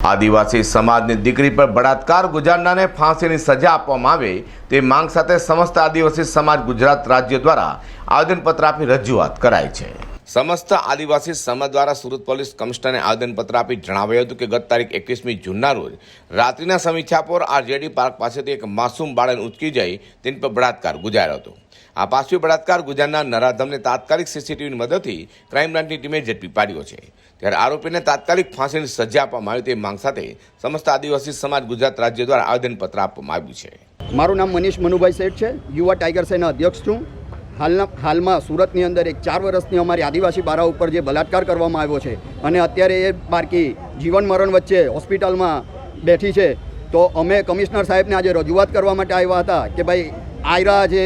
આદિવાસી સમાજની દીકરી પર બળાત્કાર ગુજારનારને ફાંસીની સજા આપવામાં આવે તે માંગ સાથે સમસ્ત આદિવાસી સમાજ ગુજરાત રાજ્ય દ્વારા આવેદનપત્ર આપી રજૂઆત કરાઈ છે. સમસ્ત આદિવાસી સમાજ દ્વારા સુરત પોલીસ કમિશનરને આવેદનપત્ર આપી જણાવ્યું હતું કે ગત તારીખ એકવીસમી જૂનના રોજ રાત્રિના સમીક્ષાપોર આરજેડી પાર્ક પાસેથી એક માસૂમ બાળકને ઉચકી જઈ તેની પર બળાત્કાર ગુજાર્યો હતો. આ પાછવી બળાત્કાર ગુજરાતના નરાધમને તાત્કાલિક સીસીટીવીની મદદથી ક્રાઇમ બ્રાન્ચની ટીમે ઝડપી પાડ્યો છે. ત્યારે આરોપીને તાત્કાલિક ફાંસીની સજા આપવામાં આવી તે માંગ સાથે સમસ્ત આદિવાસી સમાજ ગુજરાત રાજ્ય દ્વારા આવેદનપત્ર આપવામાં આવ્યું છે. મારું નામ મનીષ મનુભાઈ શેઠ છે. યુવા ટાઈગર સેના અધ્યક્ષ છું. હાલના હાલમાં સુરતની અંદર એક ચાર વર્ષની અમારી આદિવાસી બારા ઉપર જે બલાત્કાર કરવામાં આવ્યો છે અને અત્યારે એ બાળકી જીવન મરણ વચ્ચે હોસ્પિટલમાં બેઠી છે, તો અમે કમિશનર સાહેબને આજે રજૂઆત કરવા માટે આવ્યા હતા કે ભાઈ, આયરા જે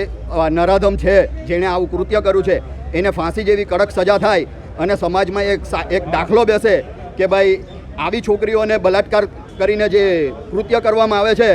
નરાધમ છે, જેણે આવું કૃત્ય કર્યું છે, એને ફાંસી જેવી કડક સજા થાય અને સમાજમાં એક એક દાખલો બેસે કે ભાઈ, આવી છોકરીઓને બલાત્કાર કરીને જે કૃત્ય કરવામાં આવે છે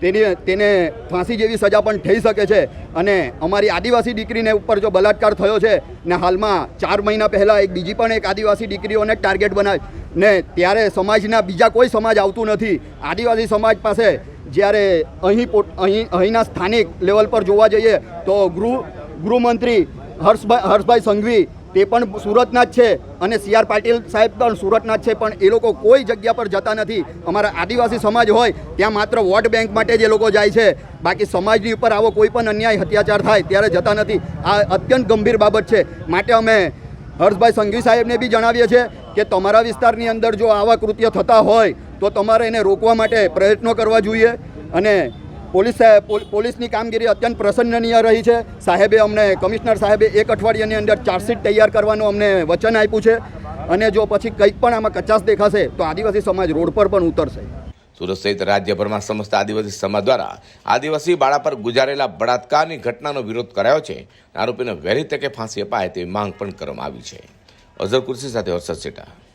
તેની તેને ફાંસી જેવી સજા પણ થઈ શકે છે. અને અમારી આદિવાસી દીકરીને ઉપર જો બલાત્કાર થયો છે, ને હાલમાં ચાર મહિના પહેલાં એક બીજી પણ એક આદિવાસી દીકરીઓને ટાર્ગેટ બનાવી, ને ત્યારે સમાજના બીજા કોઈ સમાજ આવતું નથી. આદિવાસી સમાજ પાસે જ્યારે અહીં અહીં, અહીંના સ્થાનિક લેવલ પર જોવા જઈએ, તો ગૃહ, ગૃહમંત્રી હર્ષભાઈ હર્ષભાઈ સંઘવી તે પણ સુરતના જ છે. અને સી આર પાટીલ સાહેબ પણ સુરતના જ છે, પણ એ લોકો કોઈ જગ્યા પર જતા નથી. અમારા આદિવાસી સમાજ હોય, ત્યાં માત્ર વોટ બેંક માટે જ એ લોકો જાય છે. બાકી સમાજની ઉપર આવો કોઈ પણ અન્યાય, અત્યાચાર થાય ત્યારે જતા નથી. આ અત્યંત ગંભીર બાબત છે. માટે અમે હર્ષભાઈ સંઘવી સાહેબને બી જણાવીએ છીએ કે તમારા વિસ્તારની અંદર જો આવા કૃત્ય થતા હોય, તો તમારે એને રોકવા માટે પ્રયત્નો કરવા જોઈએ. અને પોલીસ પોલીસની કામગીરી અત્યંત પ્રસન્નનીય રહી છે. સાહેબે અમને, કમિશનર સાહેબે એક અઠવાડિયાની અંદર ચાર્જશીટ તૈયાર કરવાનું અમને વચન આપ્યું છે. અને જો પછી કંઈક પણ આમાં કચાશ દેખાશે, તો આદિવાસી સમાજ રોડ પર પણ ઉતરશે. સુરત સહિત રાજ્યભરમાં સમસ્ત આદિવાસી સમાજ દ્વારા આદિવાસી બાળા પર ગુજારેલા બળાત્કારની ઘટનાનો વિરોધ કરાયો છે. આરોપીને વહેલી તકે ફાંસી અપાય તેવી માંગ પણ કરવામાં આવી છે. અઝર કુર્સી સાથે હર્ષદ સેટા.